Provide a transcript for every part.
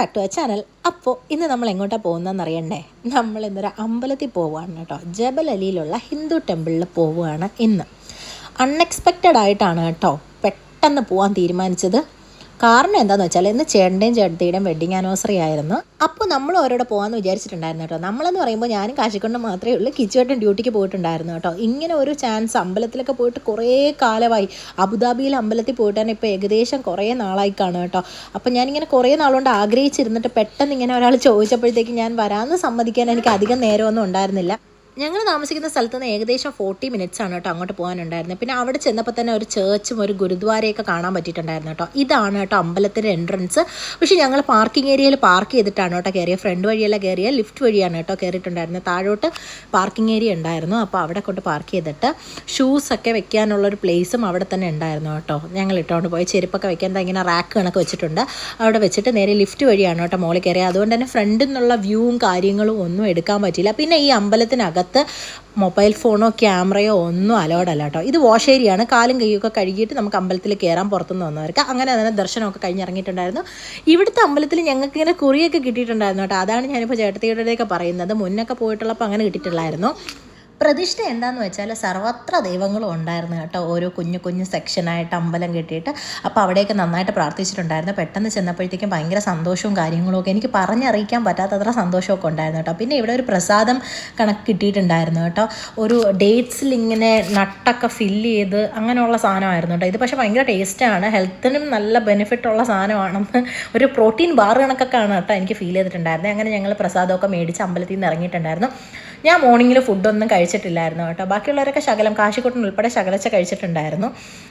Back to channel അപ്പോൾ ഇന്ന് നമ്മൾ എങ്ങോട്ടാണ് പോകുന്നതെന്ന് അറിയണ്ടേ നമ്മൾ ഇന്നൊരു അമ്പലത്തിൽ പോവുകയാണ് കേട്ടോ. ജബൽ അലിയിലുള്ള ഹിന്ദു ടെമ്പിളിൽ പോവുകയാണ് ഇന്ന്. അൺഎക്സ്പെക്റ്റഡ് ആയിട്ടാണ് കേട്ടോ പെട്ടെന്ന് പോകാൻ തീരുമാനിച്ചത്. കാരണം എന്താണെന്ന് വെച്ചാൽ ഇന്ന് ചേട്ടന്റെയും ചേട്ടത്തിയുടെയും വെഡിങ് ആനിവേഴ്സറി ആയിരുന്നു. അപ്പോൾ നമ്മൾ അവരോട് പോകാമെന്ന് വിചാരിച്ചിട്ടുണ്ടായിരുന്നു കേട്ടോ. നമ്മളെന്ന് പറയുമ്പോൾ ഞാനും കാശിക്കൊണ്ട് മാത്രമേ ഉള്ളൂ. കിച്ചുവേട്ടൻ ഡ്യൂട്ടിക്ക് പോയിട്ടുണ്ടായിരുന്നു കേട്ടോ. ഇങ്ങനെ ഒരു ചാൻസ് അമ്പലത്തിലൊക്കെ പോയിട്ട് കുറേ കാലമായി. അബുദാബിയിൽ അമ്പലത്തിൽ പോയിട്ട് തന്നെ ഇപ്പോൾ ഏകദേശം കുറേ നാളായി കാണും കേട്ടോ. അപ്പോൾ ഞാനിങ്ങനെ കുറേ നാളുകൊണ്ട് ആഗ്രഹിച്ചിരുന്നിട്ട് പെട്ടെന്ന് ഇങ്ങനെ ഒരാൾ ചോദിച്ചപ്പോഴത്തേക്ക് ഞാൻ വരാമെന്ന് സമ്മതിക്കാൻ എനിക്ക് അധികം നേരമൊന്നും ഉണ്ടായിരുന്നില്ല. ഞങ്ങൾ താമസിക്കുന്ന സ്ഥലത്ത് നിന്ന് ഏകദേശം ഫോർട്ടി മിനിറ്റ്സ് ആണ് കേട്ടോ അങ്ങോട്ട് പോകാനുണ്ടായിരുന്നത്. പിന്നെ അവിടെ ചെന്നപ്പോൾ തന്നെ ഒരു ചേർച്ചും ഒരു ഗുരുദ്വാരയൊക്കെ കാണാൻ പറ്റിയിട്ടുണ്ടായിരുന്നു കേട്ടോ. ഇതാണ് കേട്ടോ അമ്പലത്തിന്റെ എൻട്രൻസ് പക്ഷേ ഞങ്ങൾ പാർക്കിംഗ് ഏരിയയിൽ പാർക്ക് ചെയ്തിട്ടാണ് കേട്ടോ കയറിയ ഫ്രണ്ട് വഴിയല്ല കയറിയ ലിഫ്റ്റ് വഴിയാണ് കേട്ടോ കയറിയിട്ടുണ്ടായിരുന്നത് താഴോട്ട് പാർക്കിംഗ് ഏരിയ ഉണ്ടായിരുന്നു. അപ്പോൾ അവിടെ കൊണ്ട് പാർക്ക് ചെയ്തിട്ട് ഷൂസൊക്കെ വെക്കാനുള്ളൊരു പ്ലേസും അവിടെ തന്നെ ഉണ്ടായിരുന്നു കേട്ടോ. ഞങ്ങൾ ഇട്ടുകൊണ്ട് പോയി. ചെരുപ്പൊക്കെ വെക്കാൻ ഇങ്ങനെ റാക്ക് കണക്ക് വെച്ചിട്ടുണ്ട്. അവിടെ വെച്ചിട്ട് നേരെ ലിഫ്റ്റ് വഴിയാണ് കേട്ടോ മോളിൽ കയറിയത് അതുകൊണ്ട് തന്നെ ഫ്രണ്ടിൽ നിന്നുള്ള വ്യൂവും കാര്യങ്ങളും ഒന്നും എടുക്കാൻ പറ്റിയില്ല. പിന്നെ ഈ അമ്പലത്തിനകത്ത് മൊബൈൽ ഫോണോ ക്യാമറയോ ഒന്നും അലോഡ് കേട്ടോ. ഇത് വാഷ് ഏരിയയാണ് കാലും കൈയൊക്കെ കഴുകിയിട്ട് നമുക്ക് അമ്പലത്തിൽ കയറാൻ പുറത്തുനിന്ന് വന്നവർക്ക്. അങ്ങനെ തന്നെ ദർശനമൊക്കെ കഴിഞ്ഞിറങ്ങിയിട്ടുണ്ടായിരുന്നു. ഇവിടുത്തെ അമ്പലത്തിൽ ഞങ്ങൾക്ക് ഇങ്ങനെ കുറിയൊക്കെ കിട്ടിയിട്ടുണ്ടായിരുന്നു കേട്ടോ. അതാണ് ഞാനിപ്പോൾ ചേട്ടത്തിയുടെയൊക്കെ പറയുന്നത്. മുന്നൊക്കെ പോയിട്ടുള്ളപ്പോൾ അങ്ങനെ കിട്ടിയിട്ടില്ലായിരുന്നു പ്രതിഷ്ഠ എന്താന്ന് വെച്ചാൽ സർവത്ര ദൈവങ്ങളും ഉണ്ടായിരുന്നു കേട്ടോ. ഓരോ കുഞ്ഞു കുഞ്ഞു സെക്ഷനായിട്ട് അമ്പലം കെട്ടിയിട്ട് അപ്പോൾ അവിടെയൊക്കെ നന്നായിട്ട് പ്രാർത്ഥിച്ചിട്ടുണ്ടായിരുന്നു. പെട്ടെന്ന് ചെന്നപ്പോഴത്തേക്കും ഭയങ്കര സന്തോഷവും കാര്യങ്ങളും ഒക്കെ എനിക്ക് പറഞ്ഞറിയിക്കാൻ പറ്റാത്തത്ര സന്തോഷമൊക്കെ ഉണ്ടായിരുന്നു കേട്ടോ. പിന്നെ ഇവിടെ ഒരു പ്രസാദം കണക്ക് കിട്ടിയിട്ടുണ്ടായിരുന്നു കേട്ടോ. ഒരു ഡേറ്റ്സിൽ ഇങ്ങനെ നട്ടൊക്കെ ഫില്ല് ചെയ്ത് അങ്ങനെയുള്ള സാധനമായിരുന്നു കേട്ടോ. ഇത് പക്ഷേ ഭയങ്കര ടേസ്റ്റാണ് ഹെൽത്തിനും നല്ല ബെനിഫിറ്റ് ഉള്ള സാധനമാണെന്ന് ഒരു പ്രോട്ടീൻ ബാർ കണക്കൊക്കെ ആണ് കേട്ടോ എനിക്ക് ഫീൽ ചെയ്തിട്ടുണ്ടായിരുന്നത് അങ്ങനെ ഞങ്ങൾ പ്രസാദമൊക്കെ മേടിച്ച് അമ്പലത്തിൽ നിന്ന് ഇറങ്ങിയിട്ടുണ്ടായിരുന്നു. ഞാൻ മോർണിംഗിൽ ഫുഡൊന്നും കഴിച്ചിട്ടില്ലായിരുന്നു കേട്ടോ. ബാക്കിയുള്ളവരൊക്കെ ശകലം കാശിക്കുട്ടൻ ഉൾപ്പെടെ ശകലച്ച കഴിച്ചിട്ടുണ്ടായിരുന്നു.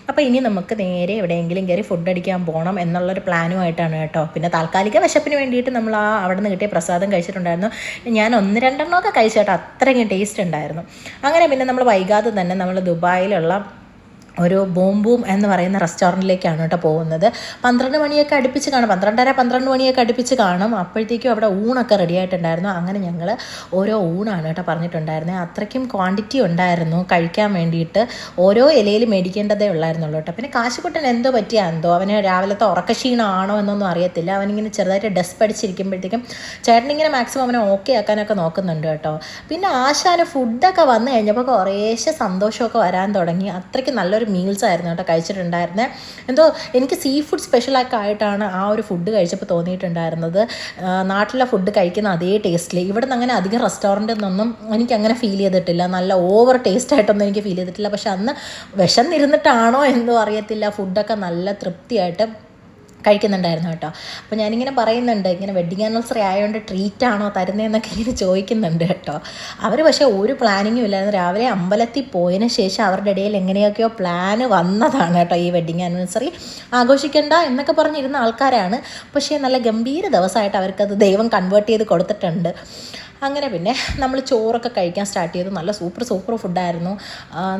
അപ്പോൾ ഇനി നമുക്ക് നേരെ എവിടെയെങ്കിലും കയറി ഫുഡ് അടിക്കാൻ പോകണം എന്നുള്ളൊരു പ്ലാനുമായിട്ടാണ് കേട്ടോ. പിന്നെ താൽക്കാലിക വിശപ്പിന് വേണ്ടിയിട്ട് നമ്മൾ ആ അവിടെ നിന്ന് കിട്ടിയ പ്രസാദം കഴിച്ചിട്ടുണ്ടായിരുന്നു. ഞാൻ ഒന്ന് രണ്ടെണ്ണമൊക്കെ കഴിച്ചു കേട്ടോ. അത്രയ്ക്കും ടേസ്റ്റ് ഉണ്ടായിരുന്നു. അങ്ങനെ പിന്നെ നമ്മൾ വൈകാതെ തന്നെ നമ്മൾ ദുബായിലുള്ള ഒരു ബൂം ബൂം എന്ന് പറയുന്ന റെസ്റ്റോറന്റിലേക്കാണ് കേട്ടോ പോകുന്നത്. പന്ത്രണ്ട് മണിയൊക്കെ അടുപ്പിച്ച് കാണും. പന്ത്രണ്ടര പന്ത്രണ്ട് മണിയൊക്കെ അടുപ്പിച്ച് കാണും. അപ്പോഴത്തേക്കും അവിടെ ഊണൊക്കെ റെഡി ആയിട്ടുണ്ടായിരുന്നു. അങ്ങനെ ഞങ്ങൾ ഓരോ ഊണാണ് കേട്ടോ പറഞ്ഞിട്ടുണ്ടായിരുന്നത് അത്രയ്ക്കും ക്വാണ്ടിറ്റി ഉണ്ടായിരുന്നു. കഴിക്കാൻ വേണ്ടിയിട്ട് ഓരോ ഇലയിൽ മേടിക്കേണ്ടതേ ഉള്ളായിരുന്നുള്ളൂ കേട്ടോ. പിന്നെ കാശുകുട്ടൻ എന്തോ പറ്റിയ എന്തോ? അവന് രാവിലത്തെ ഉറക്കക്ഷീണമാണോ എന്നൊന്നും അറിയത്തില്ല. അവനിങ്ങനെ ചെറുതായിട്ട് ഡസ്റ്റ് പഠിച്ചിരിക്കുമ്പോഴത്തേക്കും ചേട്ടനിങ്ങനെ മാക്സിമം അവനെ ഓക്കെ ആക്കാനൊക്കെ നോക്കുന്നുണ്ട് കേട്ടോ. പിന്നെ ആശാന് ഫുഡൊക്കെ വന്നു കഴിഞ്ഞപ്പോൾ കുറേശ്ശെ സന്തോഷമൊക്കെ വരാൻ തുടങ്ങി. അത്രയ്ക്ക് നല്ലൊരു മീൽസ് ആയിരുന്നു കേട്ടോ കഴിച്ചിട്ടുണ്ടായിരുന്നത് എന്തോ എനിക്ക് സീ ഫുഡ് സ്പെഷ്യലൊക്കെ ആയിട്ടാണ് ആ ഒരു ഫുഡ് കഴിച്ചപ്പോൾ തോന്നിയിട്ടുണ്ടായിരുന്നത്. നാട്ടിലെ ഫുഡ് കഴിക്കുന്ന അതേ ടേസ്റ്റിൽ ഇവിടെ നിന്ന് അങ്ങനെ അധികം റെസ്റ്റോറന്റിൽ നിന്നൊന്നും എനിക്ക് അങ്ങനെ ഫീൽ ചെയ്തിട്ടില്ല. നല്ല ഓവർ ടേസ്റ്റ് ആയിട്ടൊന്നും എനിക്ക് ഫീൽ ചെയ്തിട്ടില്ല. പക്ഷെ അന്ന് വിശന്നിരുന്നിട്ടാണോ എന്തോ അറിയത്തില്ല. ഫുഡൊക്കെ നല്ല തൃപ്തിയായിട്ട് കഴിക്കുന്നുണ്ടായിരുന്നു കേട്ടോ. അപ്പോൾ ഞാനിങ്ങനെ പറയുന്നുണ്ട് ഇങ്ങനെ വെഡിങ് ആനിവേഴ്സറി ആയതുകൊണ്ട് ട്രീറ്റ് ആണോ തരുന്നതെന്നൊക്കെ ഇങ്ങനെ ചോദിക്കുന്നുണ്ട് കേട്ടോ. അവർ പക്ഷേ ഒരു പ്ലാനിങ്ങും ഇല്ലായിരുന്നു. രാവിലെ അമ്പലത്തിൽ പോയതിന് ശേഷം അവരുടെ ഇടയിൽ എങ്ങനെയൊക്കെയോ പ്ലാൻ വന്നതാണ് കേട്ടോ ഈ വെഡിങ് ആനിവേഴ്സറി ആഘോഷിക്കേണ്ട എന്നൊക്കെ പറഞ്ഞിരുന്ന ആൾക്കാരാണ്. പക്ഷേ നല്ല ഗംഭീര ദിവസമായിട്ട് അവർക്കത് ദൈവം കൺവേർട്ട് ചെയ്ത് കൊടുത്തിട്ടുണ്ട്. അങ്ങനെ പിന്നെ നമ്മൾ ചോറൊക്കെ കഴിക്കാൻ സ്റ്റാർട്ട് ചെയ്തു. നല്ല സൂപ്പർ സൂപ്പർ ഫുഡായിരുന്നു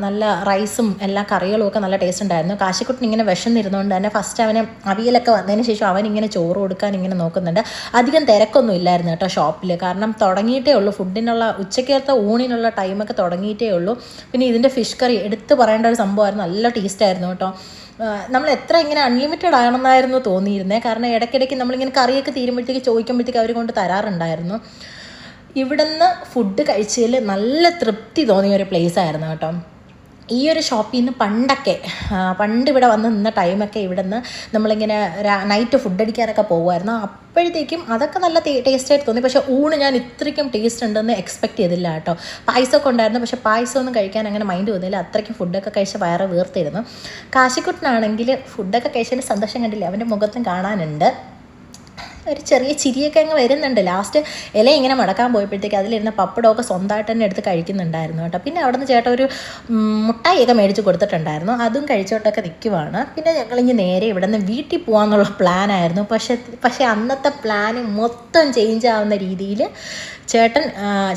നല്ല റൈസും എല്ലാ കറികളും ഒക്കെ നല്ല ടേസ്റ്റ് ഉണ്ടായിരുന്നു. കാശിക്കുട്ടൻ ഇങ്ങനെ വിശന്നിരുന്നുകൊണ്ട് തന്നെ ഫസ്റ്റ് അവനെ അവിയലൊക്കെ വന്നതിന് ശേഷം അവൻ ഇങ്ങനെ ചോറ് കൊടുക്കാൻ ഇങ്ങനെ നോക്കുന്നുണ്ട്. അധികം തിരക്കൊന്നും ഇല്ലായിരുന്നു കേട്ടോ ഷോപ്പിൽ കാരണം തുടങ്ങിയിട്ടേ ഉള്ളൂ. ഫുഡിനുള്ള ഉച്ചക്കത്തെ ഊണിനുള്ള ടൈമൊക്കെ തുടങ്ങിയിട്ടേ ഉള്ളൂ. പിന്നെ ഇതിന്റെ ഫിഷ് കറി എടുത്ത് പറയേണ്ട ഒരു സംഭവമായിരുന്നു. നല്ല ടേസ്റ്റ് ആയിരുന്നു കേട്ടോ. നമ്മൾ എത്ര ഇങ്ങനെ അൺലിമിറ്റഡ് ആണെന്നായിരുന്നു തോന്നിയിരുന്നത് കാരണം ഇടയ്ക്കിടയ്ക്ക് നമ്മളിങ്ങനെ കറിയൊക്കെ തീരുമ്പോഴത്തേക്ക് ചോദിക്കുമ്പോഴത്തേക്ക് അവർ കൊണ്ട് തരാറുണ്ടായിരുന്നു. ഇവിടുന്ന് ഫുഡ് കഴിച്ചതിൽ നല്ല തൃപ്തി തോന്നിയ ഒരു പ്ലേസ് ആയിരുന്നു കേട്ടോ. ഈ ഒരു ഷോപ്പിൽ നിന്ന് പണ്ടൊക്കെ പണ്ട് ഇവിടെ വന്ന് നിന്ന ടൈമൊക്കെ ഇവിടെ നിന്ന് നമ്മളിങ്ങനെ നൈറ്റ് ഫുഡ് അടിക്കാനൊക്കെ പോകുമായിരുന്നു. അപ്പോഴത്തേക്കും അതൊക്കെ നല്ല ടേസ്റ്റ് ആയിട്ട് തോന്നി. പക്ഷേ ഊണ് ഞാൻ ഇത്രയ്ക്കും ടേസ്റ്റ് ഉണ്ടെന്ന് എക്സ്പെക്ട് ചെയ്തില്ല കേട്ടോ. പായസമൊക്കെ ഉണ്ടായിരുന്നു. പക്ഷേ പായസമൊന്നും കഴിക്കാൻ അങ്ങനെ മൈൻഡ് തോന്നിയില്ല അത്രയ്ക്കും ഫുഡൊക്കെ കഴിച്ച് വയറ് വീർത്തിരുന്നു. കാശിക്കുട്ടനാണെങ്കിൽ ഫുഡൊക്കെ കഴിച്ചതിന് സന്തോഷം കണ്ടില്ല? അവന്റെ മുഖത്തും കാണാനുണ്ട്. ഒരു ചെറിയ ചിരിയൊക്കെ അങ്ങ് വരുന്നുണ്ട്. ലാസ്റ്റ് ഇല ഇങ്ങനെ മടക്കാൻ പോയപ്പോഴത്തേക്ക് അതിലിരുന്ന പപ്പടമൊക്കെ സ്വന്തമായിട്ട് തന്നെ എടുത്ത് കഴിക്കുന്നുണ്ടായിരുന്നു കേട്ടോ. പിന്നെ അവിടെ നിന്ന് ചേട്ടൻ ഒരു മുട്ടായിയൊക്കെ മേടിച്ച് കൊടുത്തിട്ടുണ്ടായിരുന്നു. അതും കഴിച്ചോട്ടൊക്കെ നിൽക്കുവാണ് പിന്നെ ഞങ്ങളിങ്ങ് നേരെ ഇവിടെ നിന്ന് വീട്ടിൽ പോകാമെന്നുള്ള പ്ലാനായിരുന്നു പക്ഷേ പക്ഷേ അന്നത്തെ പ്ലാന് മൊത്തം ചേഞ്ച് ആവുന്ന രീതിയിൽ ചേട്ടൻ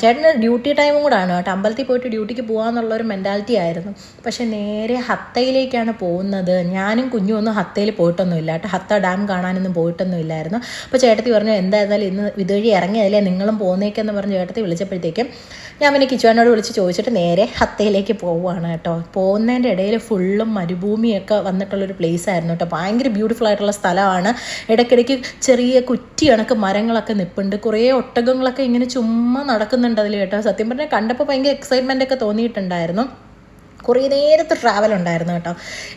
ചേട്ടന് ഡ്യൂട്ടി ടൈമും കൂടാണ് കേട്ടോ. അമ്പലത്തിൽ പോയിട്ട് ഡ്യൂട്ടിക്ക് പോകാമെന്നുള്ള ഒരു മെന്റാലിറ്റി ആയിരുന്നു. പക്ഷേ നേരെ ഹത്തയിലേക്കാണ് പോകുന്നത്. ഞാനും കുഞ്ഞും ഒന്നും ഹത്തയിൽ പോയിട്ടൊന്നുമില്ല കേട്ടോ. ഹത്ത ഡാം കാണാനൊന്നും പോയിട്ടൊന്നും ഇല്ലായിരുന്നു അപ്പോൾ ചേട്ടത്തി പറഞ്ഞു എന്തായിരുന്നാലും ഇന്ന് ഇതുവഴി ഇറങ്ങിയതല്ലേ? നിങ്ങളും പോകുന്നേക്കെന്ന് പറഞ്ഞ് ചേട്ടത്തി വിളിച്ചപ്പോഴത്തേക്കും ഞാൻ പിന്നെ കിച്ചുവാനോട് വിളിച്ച് ചോദിച്ചിട്ട് നേരെ ഹത്തയിലേക്ക് പോവുകയാണ് കേട്ടോ. പോകുന്നതിന്റെ ഇടയിൽ ഫുള്ളും മരുഭൂമിയൊക്കെ വന്നിട്ടുള്ളൊരു പ്ലേസ് ആയിരുന്നു കേട്ടോ. ഭയങ്കര ബ്യൂട്ടിഫുൾ ആയിട്ടുള്ള സ്ഥലമാണ്. ഇടയ്ക്കിടയ്ക്ക് ചെറിയ കുറ്റി കണക്ക് മരങ്ങളൊക്കെ നിൽപ്പുണ്ട് കുറേ ഒട്ടകങ്ങളൊക്കെ ഇങ്ങനെ ചുമ്മാ നടക്കുന്നുണ്ട് അതിൽ കേട്ടോ. സത്യം പറഞ്ഞാൽ കണ്ടപ്പോൾ ഭയങ്കര എക്സൈറ്റ്മെന്റ് ഒക്കെ തോന്നിയിട്ടുണ്ടായിരുന്നു. കുറേ നേരത്തെ ട്രാവൽ ഉണ്ടായിരുന്നു കേട്ടോ.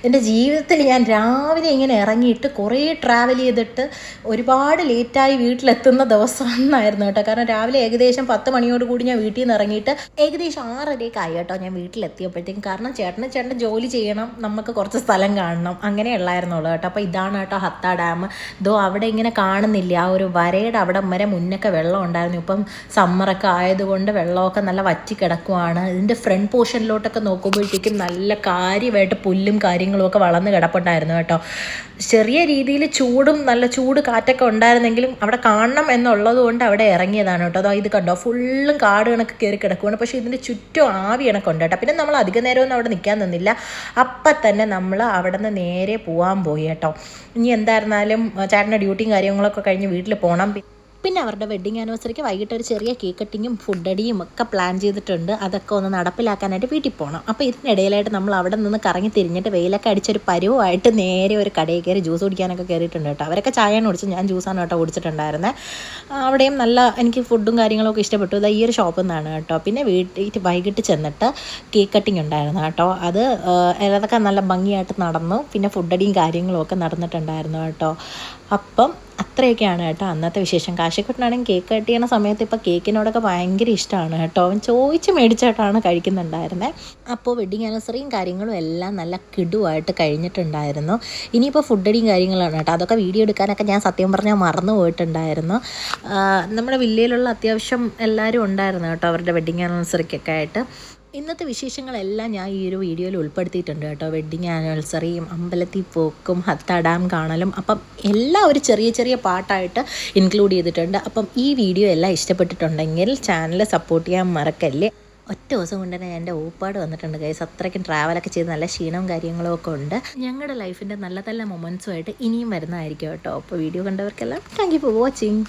എന്റെ ജീവിതത്തിൽ ഞാൻ രാവിലെ ഇങ്ങനെ ഇറങ്ങിയിട്ട് കുറേ ട്രാവൽ ചെയ്തിട്ട് ഒരുപാട് ലേറ്റായി വീട്ടിലെത്തുന്ന ദിവസം കേട്ടോ. കാരണം രാവിലെ ഏകദേശം പത്ത് മണിയോട് കൂടി ഞാൻ വീട്ടിൽ നിന്ന് ഇറങ്ങിയിട്ട് ഏകദേശം ആറരയൊക്കെ ആയി കേട്ടോ ഞാൻ വീട്ടിലെത്തിയപ്പോഴത്തേക്കും. കാരണം ചേട്ടന് ചേട്ടൻ ജോലി ചെയ്യണം നമുക്ക് കുറച്ച് സ്ഥലം കാണണം അങ്ങനെ ഉള്ളായിരുന്നുള്ളൂ കേട്ടോ. അപ്പോൾ ഇതാണ് കേട്ടോ ഹത്ത ഡാം. ഇതോ അവിടെ ഇങ്ങനെ കാണുന്നില്ല. ആ ഒരു വരയുടെ അവിടെ വരെ മുന്നൊക്കെ വെള്ളം ഉണ്ടായിരുന്നു. ഇപ്പം സമ്മറൊക്കെ ആയതുകൊണ്ട് വെള്ളമൊക്കെ നല്ല വറ്റി കിടക്കുവാണ്. ഇതിന്റെ ഫ്രണ്ട് പോർഷനിലോട്ടൊക്കെ നോക്കുമ്പോഴത്തേക്കും നല്ല കാര്യമായിട്ട് പുല്ലും കാര്യങ്ങളും ഒക്കെ വളർന്ന് കിടപ്പുണ്ടായിരുന്നു കേട്ടോ. ചെറിയ രീതിയിൽ ചൂടും നല്ല ചൂട് കാറ്റൊക്കെ ഉണ്ടായിരുന്നെങ്കിലും അവിടെ കാണണം എന്നുള്ളത് കൊണ്ട് അവിടെ ഇറങ്ങിയതാണ് കേട്ടോ. അതോ ഇത് കണ്ടോ? ഫുള്ളും കാട് കണക്ക് കയറി കിടക്കുവാണ്. പക്ഷേ ഇതിന്റെ ചുറ്റും ആവി കണക്ക് ഉണ്ട് കേട്ടോ. പിന്നെ നമ്മൾ അധിക നേരമൊന്നും അവിടെ നിൽക്കാൻ നിന്നില്ല. അപ്പം തന്നെ നമ്മൾ അവിടെ നിന്ന് നേരെ പോകാൻ പോയി കേട്ടോ. ഇനി എന്തായിരുന്നാലും ചേട്ടന്റെ ഡ്യൂട്ടിയും കാര്യങ്ങളൊക്കെ കഴിഞ്ഞ് വീട്ടിൽ പോകണം പിന്നെ അവരുടെ വെഡ്ഡിങ് ആനിവേഴ്സറിക്ക് വൈകിട്ട് ഒരു ചെറിയ കേക്ക് കട്ടിങ്ങും ഫുഡ് അടിയും ഒക്കെ പ്ലാൻ ചെയ്തിട്ടുണ്ട്. അതൊക്കെ ഒന്ന് നടപ്പിലാക്കാനായിട്ട് വീട്ടിൽ പോകണം അപ്പോൾ ഇതിനിടയിലായിട്ട് നമ്മൾ അവിടെ നിന്ന് കറങ്ങി തിരിഞ്ഞിട്ട് വെയിലൊക്കെ അടിച്ചൊരു പരുവമായിട്ട് നേരെ ഒരു കടയിൽ കയറി ജ്യൂസ് കുടിക്കാനൊക്കെ കയറിയിട്ടുണ്ട് കേട്ടോ. അവരൊക്കെ ചായയാണ് കുടിച്ചു ഞാൻ ജ്യൂസാണ് കേട്ടോ കുടിച്ചിട്ടുണ്ടായിരുന്നത് അവിടെയും നല്ല എനിക്ക് ഫുഡും കാര്യങ്ങളൊക്കെ ഇഷ്ടപ്പെട്ടു. ഇത് ഈ ഒരു ഷോപ്പിൽ നിന്നാണ് കേട്ടോ. പിന്നെ വീട്ടിൽ വൈകിട്ട് ചെന്നിട്ട് കേക്ക് കട്ടിങ് ഉണ്ടായിരുന്നു കേട്ടോ. അത് അതൊക്കെ നല്ല ഭംഗിയായിട്ട് നടന്നു. പിന്നെ ഫുഡടിയും കാര്യങ്ങളും ഒക്കെ നടന്നിട്ടുണ്ടായിരുന്നു കേട്ടോ. അപ്പം അത്രയൊക്കെയാണ് കേട്ടോ അന്നത്തെ വിശേഷം. കാശിക്കുട്ടനാണെങ്കിൽ കേക്ക് കട്ട് ചെയ്യണ സമയത്ത് ഇപ്പോൾ കേക്കിനോടൊക്കെ ഭയങ്കര ഇഷ്ടമാണ് കേട്ടോ. അവൻ ചോദിച്ച് മേടിച്ചിട്ടാണ് കഴിക്കുന്നുണ്ടായിരുന്നത് അപ്പോൾ വെഡിങ് ആനിവേഴ്സറിയും കാര്യങ്ങളും എല്ലാം നല്ല കിടുവായിട്ട് കഴിഞ്ഞിട്ടുണ്ടായിരുന്നു. ഇനിയിപ്പോൾ ഫുഡടിയും കാര്യങ്ങളാണ് കേട്ടോ. അതൊക്കെ വീഡിയോ എടുക്കാനൊക്കെ ഞാൻ സത്യം പറഞ്ഞാൽ മറന്നു പോയിട്ടുണ്ടായിരുന്നു. നമ്മുടെ വില്ലയിലുള്ള അത്യാവശ്യം എല്ലാവരും ഉണ്ടായിരുന്നു കേട്ടോ അവരുടെ വെഡിങ് ആനിവേഴ്സറിക്കൊക്കെ ആയിട്ട്. ഇന്നത്തെ വിശേഷങ്ങളെല്ലാം ഞാൻ ഈ ഒരു വീഡിയോയിൽ ഉൾപ്പെടുത്തിയിട്ടുണ്ട് കേട്ടോ. വെഡ്ഡിങ് ആനിവേഴ്സറിയും അമ്പലത്തിൽ പോക്കും ഹത്ത ഡാം കാണലും. അപ്പം എല്ലാം ഒരു ചെറിയ ചെറിയ പാട്ടായിട്ട് ഇൻക്ലൂഡ് ചെയ്തിട്ടുണ്ട്. അപ്പം ഈ വീഡിയോ എല്ലാം ഇഷ്ടപ്പെട്ടിട്ടുണ്ടെങ്കിൽ ചാനൽ സപ്പോർട്ട് ചെയ്യാൻ മറക്കല്ലേ? ഒറ്റ ദിവസം കൊണ്ട് തന്നെ എന്റെ ഊപ്പാട് വന്നിട്ടുണ്ട് ഗൈസ് അത്രയ്ക്കും ട്രാവലൊക്കെ ചെയ്ത് നല്ല ക്ഷീണവും കാര്യങ്ങളും ഒക്കെ ഉണ്ട്. ഞങ്ങളുടെ ലൈഫിന്റെ നല്ല നല്ല മൊമെൻസുമായിട്ട് ഇനിയും വരുന്നതായിരിക്കും കേട്ടോ. അപ്പോൾ വീഡിയോ കണ്ടവർക്കെല്ലാം താങ്ക് യു ഫോർ വാച്ചിങ്